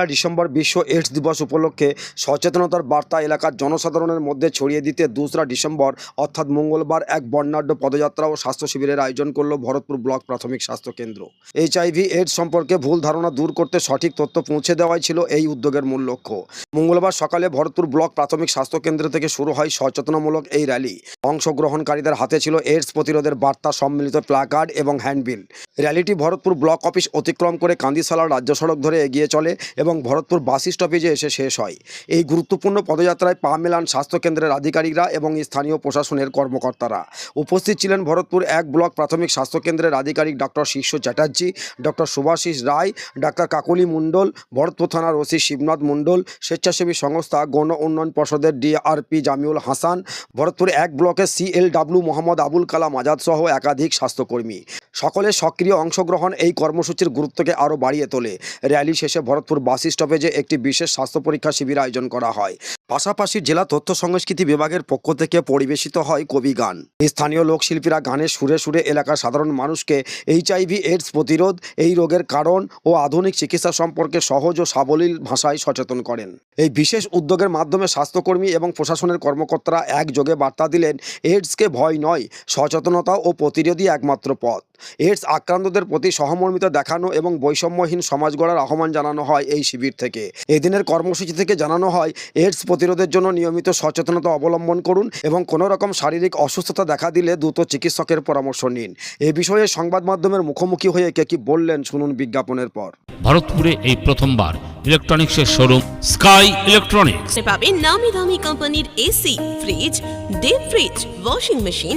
পয়লা December বিশ্ব AIDS দিবস উপলক্ষে সচেতনতার বার্তা এলাকার জনসাধারণের মধ্যে ছড়িয়ে দিতে দোসরা ডিসেম্বর, অর্থাৎ মঙ্গলবার, এক বর্ণাঢ্য পদযাত্রা ও স্বাস্থ্য শিবিরের আয়োজন করল ভরতপুর ব্লক প্রাথমিক স্বাস্থ্য কেন্দ্র। এইচআইভি, এইডস সম্পর্কে ভুল ধারণা দূর করতে সঠিক তথ্য পৌঁছে দেওয়াই ছিল এই উদ্যোগের মূল লক্ষ্য। মঙ্গলবার সকালে ভরতপুর ব্লক প্রাথমিক স্বাস্থ্য কেন্দ্র থেকে শুরু হয় সচেতনামূলক এই র্যালি। অংশগ্রহণকারীদের হাতে ছিল এইডস প্রতিরোধের বার্তা, সম্মিলিত প্লাকার্ড এবং হ্যান্ডবিল। র্যালিটি ভরতপুর ব্লক অফিস অতিক্রম করে কান্দিসালার রাজ্য সড়ক ধরে এগিয়ে চলে এবং ভরতপুর বাস স্টপেজে এসে শেষ হয়। এই গুরুত্বপূর্ণ পদযাত্রায় পা মেলান স্বাস্থ্যকেন্দ্রের আধিকারিকরা এবং স্থানীয় প্রশাসনের কর্মকর্তারা। উপস্থিত ছিলেন ভরতপুর এক ব্লক প্রাথমিক স্বাস্থ্যকেন্দ্রের আধিকারিক doctor Shishya Chatterjee doctor Subhasis Roy doctor Kakali Mondal, Bharatpur থানার ওসি শিবনাথ মণ্ডল, স্বেচ্ছাসেবী সংস্থা গণ উন্নয়ন পর্ষদের ডিআরপি জামিউল হাসান, ভরতপুর এক ব্লকের সিএলডাব্লিউ মোহাম্মদ আবুল কালাম আজাদ সহ একাধিক স্বাস্থ্যকর্মী। সকলের সক্রিয় অংশগ্রহণ এই কর্মসূচির গুরুত্বকে আরও বাড়িয়ে তোলে। র্যালি শেষে ভরতপুর বাস স্টপেজে একটি বিশেষ স্বাস্থ্য পরীক্ষা শিবির আয়োজন করা হয়। পাশাপাশি জেলা তথ্য সংস্কৃতি বিভাগের পক্ষ থেকে পরিবেশিত হয় কবি গান। স্থানীয় লোকশিল্পীরা গানের সুরে সুরে এলাকার সাধারণ মানুষকে এইচআইভি এইডস প্রতিরোধ, এই রোগের কারণ ও আধুনিক চিকিৎসা সম্পর্কে সহজ ও সাবলীল ভাষায় সচেতন করেন। এই বিশেষ উদ্যোগের মাধ্যমে স্বাস্থ্যকর্মী এবং প্রশাসনের কর্মকর্তারা একযোগে বার্তা দিলেন, এইডসকে ভয় নয়, সচেতনতা ও প্রতিরোধই একমাত্র পথ। এইডস আক্রান্তদের প্রতি সহমর্মিতা দেখানো এবং বৈষম্যহীন সমাজ গড়ার আহ্বান জানানো হয় এই শিবির থেকে। এদিনের কর্মসূচি থেকে জানানো হয় এইডস প্রতিরোধের জন্য নিয়মিত সচেতনতা অবলম্বন করুন এবং কোনো রকম শারীরিক অসুস্থতা দেখা দিলে দ্রুত চিকিৎসকের পরামর্শ নিন। এ বিষয়ে সংবাদ মাধ্যমের মুখোমুখি হয়ে কে কি বললেন শুনুন বিজ্ঞাপনের পর। ভারতপুরে এই প্রথমবার ইলেকট্রনিক্সের শোরুম স্কাই ইলেকট্রনিক্স। পাবেন নামি দামি কোম্পানির AC fridge deep fridge washing machine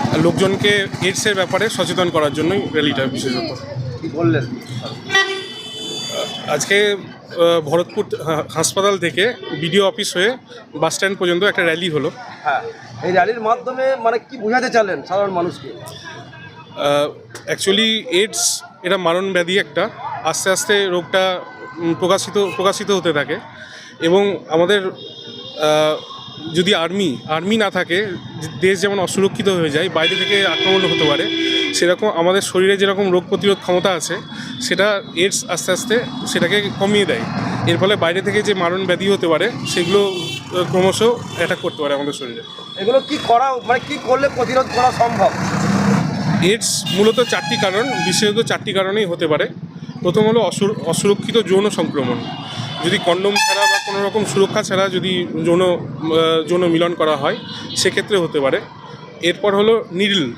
লোকজনকে এইডসের ব্যাপারে সচেতন করার জন্যই র্যালিটা বিশেষত। বললেন। আজকে ভরতপুর হাসপাতাল থেকে বিডিও অফিস হয়ে বাস স্ট্যান্ড পর্যন্ত একটা র্যালি হলো। হ্যাঁ এই র্যালির মাধ্যমে মানে কি বোঝাতে চাইলেন সাধারণ মানুষকে? অ্যাকচুয়ালি এইডস এটা মারণ ব্যাধি একটা। আস্তে আস্তে রোগটা প্রকাশিত প্রকাশিত হতে থাকে এবং আমাদের যদি আর্মি আর্মি না থাকে দেশ যেমন অসুরক্ষিত হয়ে যায় বাইরে থেকে আক্রমণ হতে পারে সেরকম আমাদের শরীরে যেরকম রোগ প্রতিরোধ ক্ষমতা আছে সেটা এডস আস্তে আস্তে সেটাকে কমিয়ে দেয়। এর ফলে বাইরে থেকে যে মারণ ব্যাধি হতে পারে সেগুলো ক্রমশ অ্যাটাক করতে পারে আমাদের শরীরে। এগুলো কি করা মানে কি করলে প্রতিরোধ করা সম্ভব? এডস মূলত চারটি কারণ বিশেষত চারটি কারণেই হতে পারে। প্রথম হলো অসুর অসুরক্ষিত যৌন সংক্রমণ। যদি কন্ডোম ছাড়া বা কোনো রকম সুরক্ষা ছাড়া যদি যৌন যৌন মিলন করা হয়, সেক্ষেত্রে হতে পারে। এরপর হলো নিডল।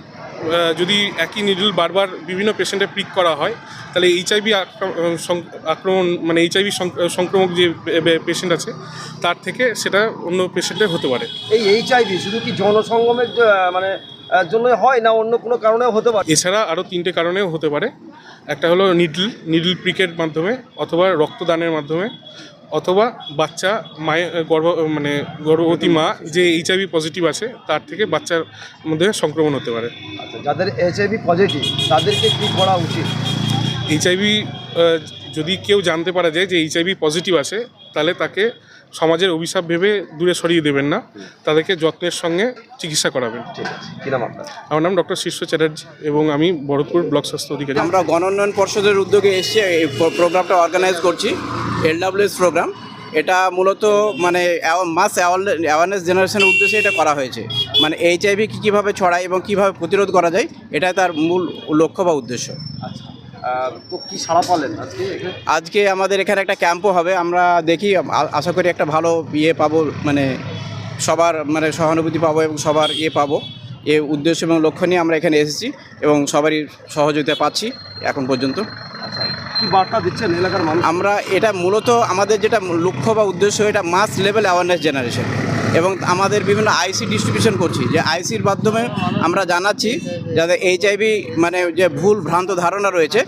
যদি একই নিডল বারবার বিভিন্ন পেশেন্টে প্রিক করা হয়, তাহলে এইচআইভি আক্রমণ মানে এইচআইভি সংক্রমক যে পেশেন্ট আছে, তার থেকে সেটা অন্য পেশেন্টে হতে পারে। এই এইচআইভি শুধু কি যৌন সঙ্গমের জ- মানে জন্যই হয় না অন্য কোনো কারণেও হতে পারে। এছাড়া আরও তিনটে কারণেও হতে পারে। একটা হলো নিডল নিডল প্রিকের মাধ্যমে অথবা রক্তদানের মাধ্যমে অথবা বাচ্চা মায়ের গর্ভ মানে গর্ভবতী মা যে এইচআইভি পজিটিভ আছে তার থেকে বাচ্চার মধ্যে সংক্রমণ হতে পারে। আচ্ছা যাদের এইচআইভি পজিটিভ তাদেরকে কি করা উচিত? এইচআইভি যদি কেউ জানতে পারা যায় যে এইচআইভি পজিটিভ আছে তাহলে তাকে সমাজের অভিশাপ ভেবে দূরে সরিয়ে দেবেন না। তাদেরকে যত্নের সঙ্গে চিকিৎসা করাবেন। আমার নাম ডক্টর শিষ্য চ্যাটার্জি এবং আমি ভরতপুর ব্লক স্বাস্থ্য অধিকারী। আমরা গণোন্নয়ন পর্ষদের উদ্যোগে এসে এই প্রোগ্রামটা অর্গানাইজ করছি এলডাব্লিউএস প্রোগ্রাম এটা মূলত মানে মাস অ্যাওয়ারনেস জেনারেশনের উদ্দেশ্যে এটা করা হয়েছে। মানে এইচআইভি কী কীভাবে ছড়ায় এবং কীভাবে প্রতিরোধ করা যায় এটাই তার মূল লক্ষ্য বা উদ্দেশ্য। আচ্ছা। তো কি সাড়া পালেন আজকে আজকে আমাদের এখানে একটা ক্যাম্পও হবে আমরা দেখি আশা করি একটা ভালো ইয়ে পাবো মানে সবার মানে সহানুভূতি পাবো এবং সবার ইয়ে পাবো। এ উদ্দেশ্য এবং লক্ষ্য নিয়ে আমরা এখানে এসেছি এবং সবারই সহযোগিতা পাচ্ছি এখন পর্যন্ত। আচ্ছা কি বার্তা দিচ্ছেন এলাকার মানুষ? আমরা এটা মূলত আমাদের যেটা লক্ষ্য বা উদ্দেশ্য এটা মাস লেভেল অ্যাওয়ারনেস জেনারেশন এবং আমাদের বিভিন্ন আইসি ডিস্ট্রিবিউশন করছি, যে আইসির মাধ্যমে আমরা জানাচ্ছি যাতে এইচআইভি মানে যে ভুল ভ্রান্ত ধারণা রয়েছে,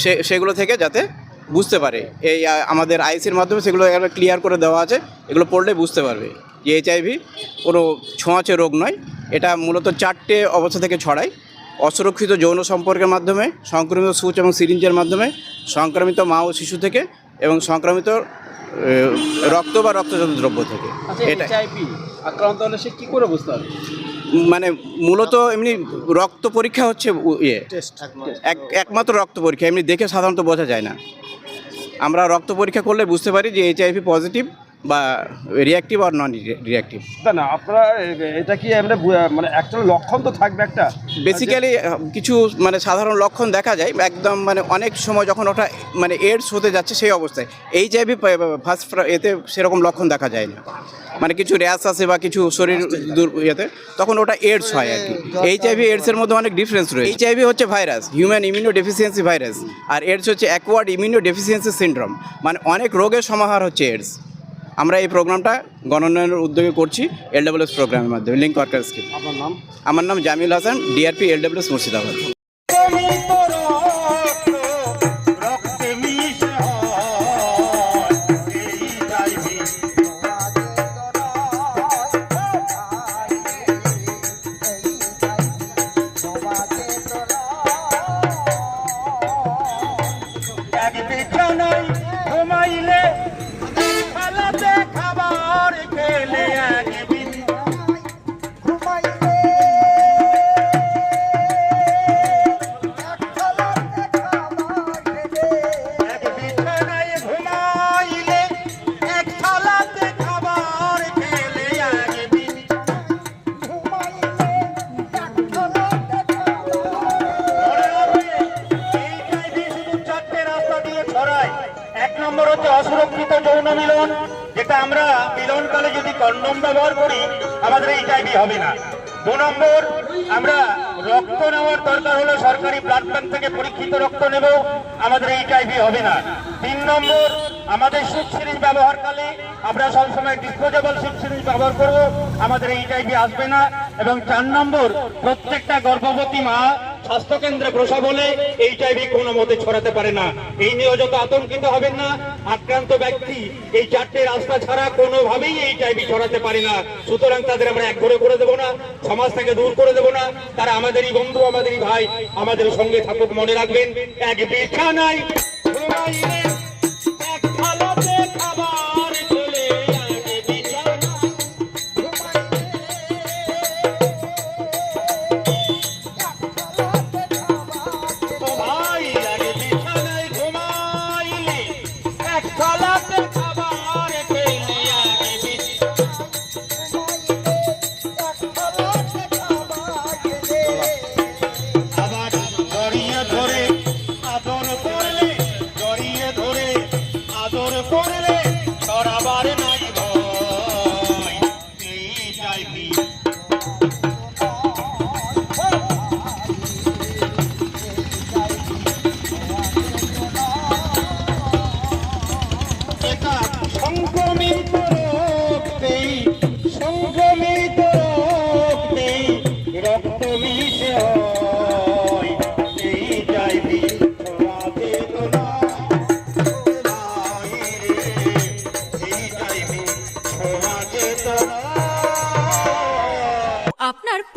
সে, সেগুলো থেকে যাতে বুঝতে পারে। এই আমাদের আইসির মাধ্যমে সেগুলো ক্লিয়ার করে দেওয়া আছে, এগুলো পড়লে বুঝতে পারবে যে এইচআইভি কোনো ছোঁয়াচে রোগ নয়। এটা মূলত চারটে অবস্থা থেকে ছড়ায়। অসুরক্ষিত যৌন সম্পর্কের মাধ্যমে, সংক্রমিত সূচ এবং সিরিঞ্জের মাধ্যমে, সংক্রমিত মা ও শিশু থেকে এবং সংক্রামিত রক্ত বা রক্তজাত দ্রব্য থেকে। এটা এইচআইভি আক্রান্ত হলে সে কী করে বুঝতে পারবে? মানে মূলত এমনি রক্ত পরীক্ষা হচ্ছে ইয়ে। এক একমাত্র রক্ত পরীক্ষা এমনি দেখে সাধারণত বোঝা যায় না। আমরা রক্ত পরীক্ষা করলে বুঝতে পারি যে এইচআইভি পজিটিভ বা রিয়াক্টিভ আর নন রিয়াক্টিভ তা না আপনারা এটা কি আমরা মানে অ্যাকচুয়ালি লক্ষণ তো থাকবে একটা? বেসিক্যালি কিছু মানে সাধারণ লক্ষণ দেখা যায় একদম মানে অনেক সময় যখন ওটা মানে এইডস হতে যাচ্ছে সেই অবস্থায় এইচআইভি ফার্স্ট এতে সেরকম লক্ষণ দেখা যায় না। মানে কিছু র্যাশ আসে বা কিছু শরীর দূর ইয়েতে তখন ওটা এডস হয় আর কি। এইচআইভি এডসের মধ্যে অনেক ডিফারেন্স রয়েছে। এইচআইভি হচ্ছে virus human immuno deficiency virus আর এডস হচ্ছে অ্যাকওয়ার্ড ইমিউনো ডেফিসিয়েন্সি সিন্ড্রোম মানে অনেক রোগের সমাহার হচ্ছে এডস আমরা এই প্রোগ্রামটা গণোন্নয়নের উদ্যোগে করছি এলডব্লিউএস প্রোগ্রামের মাধ্যমে লিঙ্ক ওয়ার্কার স্কিম আমার নাম? আমার নাম Jamil Hasan DRP LWS Murshidabad. Number হচ্ছে অসুরক্ষিত যৌন মিলন, যেটা আমরা মিলনকালে যদি কন্ডম ব্যবহার করি, আমাদের এই টাইপই হবে না। দু নম্বর, আমরা রক্ত নেওয়ার দরকার হলে সরকারি ব্লাড ব্যাংক থেকে পরীক্ষিত রক্ত নেব, আমাদের এই টাইপই হবে না। তিন নম্বর, আমাদের সুপ সিরিজ ব্যবহারকালে আমরা সবসময় ডিসপোজেবল সুপ সিরিজ ব্যবহার করব, আমাদের এই টাইপই আসবে না। এবং চার নম্বর, প্রত্যেকটা গর্ভবতী মা স্বাস্থ্য কেন্দ্রে প্রসব বলে এই টাইপি কোনো মতে ছড়াতে পারে না। এই নিয়ে যত আতঙ্কিত হবেন না। আক্রান্ত ব্যক্তি এই চারটে রাস্তা ছাড়া কোনোভাবেই এই টাইপি ছড়াতে পারে না। সুতরাং তাদের আমরা এক ঘরে করে দেবো না, সমাজ থেকে দূর করে দেবো না। তারা আমাদেরই বন্ধু, আমাদেরই ভাই, আমাদের সঙ্গে থাকুক মনে রাখবেন। এক বিছানায়